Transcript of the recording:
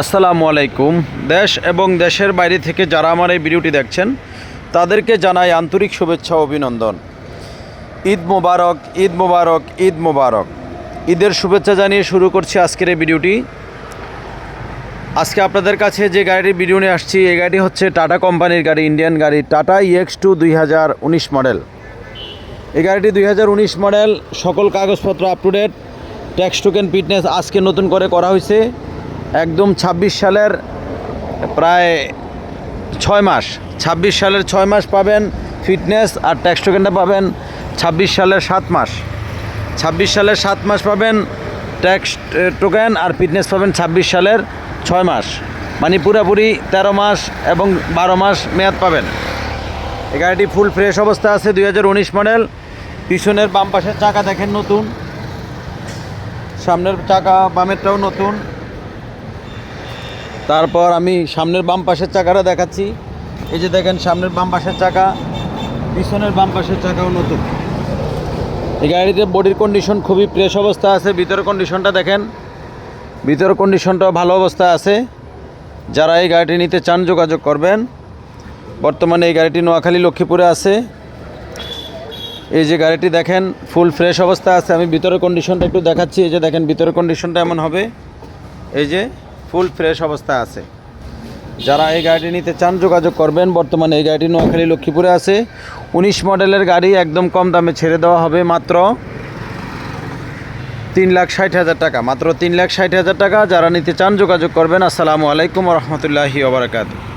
আসসালামু আলাইকুম। দেশ এবং দেশের বাইরে থেকে যারা আমার এই ভিডিওটি দেখছেন, তাদেরকে জানাই আন্তরিক শুভেচ্ছা অভিনন্দন। ঈদ মোবারক ঈদ মোবারক ঈদ মোবারক। ঈদের শুভেচ্ছা জানিয়ে শুরু করছি আজকের এই ভিডিওটি। আজকে আপনাদের কাছে যে গাড়ির ভিডিও নিয়ে আসছি, এই গাড়িটি হচ্ছে টাটা কোম্পানির গাড়ি, ইন্ডিয়ান গাড়ি, টাটা ইএক্স টু দুই হাজার উনিশ মডেল। এই গাড়িটি দুই হাজার উনিশ মডেল, সকল কাগজপত্র up to date tax token fitness আজকে নতুন করে করা হয়েছে। একদম ছাব্বিশ সালের প্রায় ছয় মাস, ছাব্বিশ সালের ছয় মাস পাবেন ফিটনেস আর ট্যাক্স টোকেনটা পাবেন ছাব্বিশ সালের সাত মাস। ছাব্বিশ সালের সাত মাস পাবেন ট্যাক্স টোকেন আর ফিটনেস পাবেন ছাব্বিশ সালের ছয় মাস। মানে পুরোপুরি তেরো মাস এবং বারো মাস মেয়াদ পাবেন। এই গাড়িটি ফুল ফ্রেশ অবস্থা আছে দু হাজার উনিশ মডেল। পিছনের বাম পাশের চাকা দেখেন নতুন। সামনের চাকা বামেরটাও নতুন। তারপর আমি সামনের বাম পাশের চাকাটা দেখাচ্ছি। এই যে দেখেন, সামনের বাম পাশের চাকা, পিছনের বাম পাশের চাকাও নতুন। এই গাড়িতে বডির কন্ডিশন খুবই ফ্রেশ অবস্থা আছে, ভিতরের কন্ডিশনটা দেখেন। ভিতরের কন্ডিশনটাও ভালো অবস্থা আছে। যারা এই গাড়িটি নিতে চান, যোগাযোগ করবেন। বর্তমানে এই গাড়িটি নোয়াখালী, লক্ষ্মীপুরে আছে। এই যে গাড়িটি দেখেন ফুল ফ্রেশ অবস্থা আছে। আমি ভিতরের কন্ডিশনটা একটু দেখাচ্ছি। এই যে দেখেন, ভিতরের কন্ডিশনটা এমন হবে। এই যে ফুল ফ্রেশ অবস্থা আছে। যারা এই গাড়িটি নিতে চান, যোগাযোগ করবেন। বর্তমানে এই গাড়িটি নোয়াখালী লক্ষ্মীপুরে আছে। উনিশ মডেলের গাড়ি একদম কম দামে ছেড়ে দেওয়া হবে, মাত্র তিন লাখ ষাট হাজার টাকা। মাত্র তিন লাখ ষাট হাজার টাকা। যারা নিতে চান, যোগাযোগ করবেন। আসসালামু আলাইকুম রহমতুল্লাহি ওবরাকাতু